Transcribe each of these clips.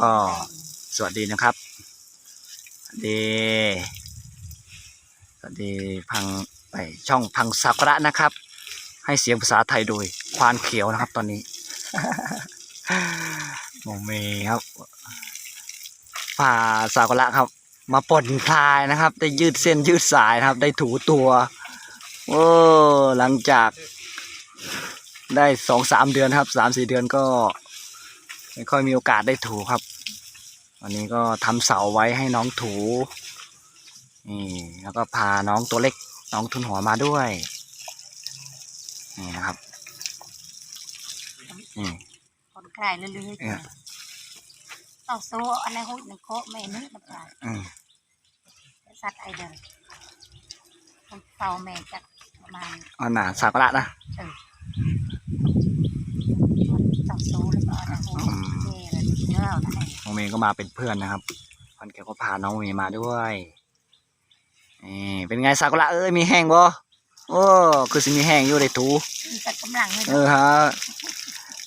ก็สวัสดีนะครับสวัสดีสวัสดีพังไปช่องพังซากุระนะครับ ให้เสียงภาษาไทยโดยควานเขียวนะครับตอนนี้โมเมครับพาซากระครับ มาป่นคลายนะครับ ได้ยืดเส้นยืดสายนะครับ ได้ถูตัวโอ้หลังจากได้สองสามเดือนครับสามสี่เดือนก็ ไม่ค่อยมีโอกาสได้ถูครับ วันนี้ก็ทำเสาไว้ให้น้องถูนี่แล้วก็พาน้องตัวเล็กน้องทุนหัวมาด้วยนี่นะครับนี่คนใครเรื่อยเออๆต้องสู้อันนี้หุ่นหนึ่งโคไม่นึกมันตายอืมสัตว์ไอเดินคนเฝ้าแม่จักประมาณเอันหนาสากระนะต้องสู้แล้วก็ อันนี้หุ่นอืมเท่เลยเนื้อเอาไหนน้องเมย์ก็มาเป็นเพื่อนนะครับพันแกก็พาน้องเมย์มาด้วยนี่เป็นไงซากุระเอ้ยมีแห้งบ่โอ้คือสิมีแห้งอยู่ได้ถูมีแต่กำลังเลยเออฮะ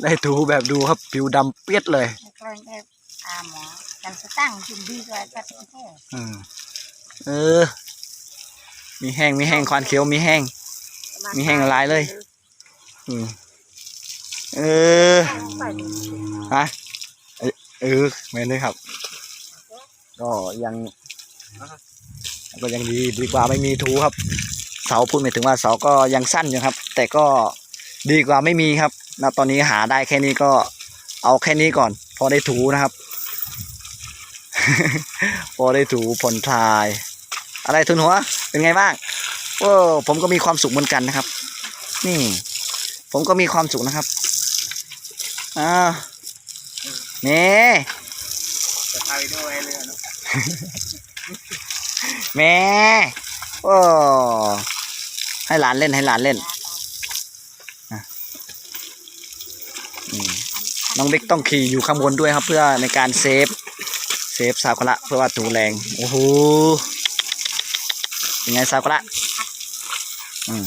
ได้ถูแบบดูครับผิวดำเปียดเลยกำลังได้อาหมอจังสตั้งจุดดีกว่าจัดแค่อืมเออ มีแห้งมีแห้งควานเขียวมีแห้งมีแห้งละลายเลย อืม เออฮะเออเออแม่นเลยครับ ก็ยังก็ยังดีดีกว่าไม่มีทูครับ เสาพูดไม่ถึงว่าเสาก็ยังสั้นอยู่ครับ แต่ก็ดีกว่าไม่มีครับณตอนนี้หาได้แค่นี้ก็เอาแค่นี้ก่อน พอได้ถูนะครับ พอได้ถูผ่อนคลาย อะไรทุนหัว เป็นไงบ้างโอ้ผมก็มีความสุขเหมือนกันนะครับ นี่ ผมก็มีความสุขนะครับ อ้าวนี่จะพาไปด้วยเลยนะแม่โอ้ให้หลานเล่นให้หลานเล่นอืมน้องบิ๊กต้องขี่อยู่ข้างบนด้วยครับ เพื่อในการเซฟ เซฟซากุระเพื่อว่าถูแรงโอ้โหเป็นไงซากุระอืม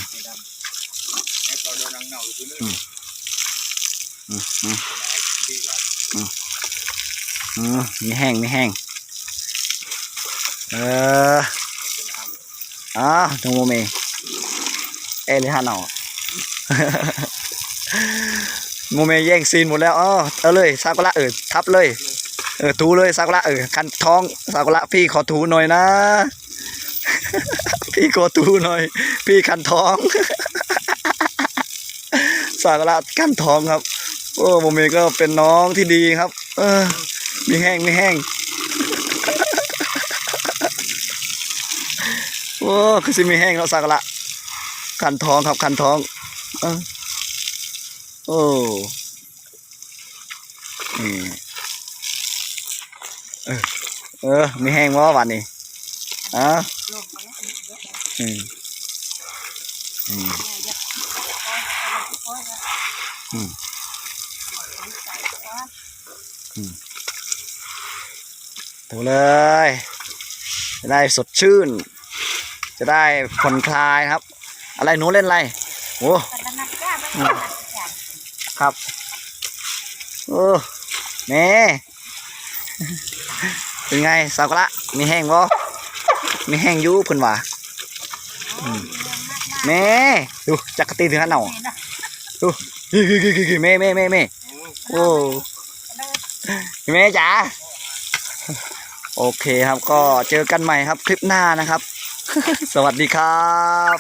มอืมอืมมีแห้งมีแห้งเอออ่าดูโมเมเอลิฮานอโมเมแย่งซีนหมดแล้วอ๋อเอาเลยซากุระเออทับเลย เออถูเลยซากุระเออคันท้องซากุระพี่ขอถูหน่อยนะ พี่ขอถูหน่อย พี่คันท้องซากุระคันท้องครับ โอ้โมเมก็เป็นน้องที่ดีครับ เออมีแห้งมีแห้งโอ้คือสิมีแห้งแล้วซากุระคันท้องครับคันท้องอโอ้เออเออมีแห้งวะวันนี้อะลงมาแล้วเยอะอืมอืม เยอะโอ้ยอืมถูเลย จะได้สดชื่น จะได้ผ่อนคลายครับ อะไรหนูเล่นอะไรโอ้ครับโอ้แม่เป็นไงสาวกละมีแห้งบ่มีแห้งยู่เพิ่นว่าแม่ดูจักรตีถึงขนาดหนอดูกี่กี่กี่แม่แม่แม่แม่โอ้แม่จ๋า โอเคครับก็เจอกันใหม่ครับคลิปหน้านะครับ สวัสดีครับ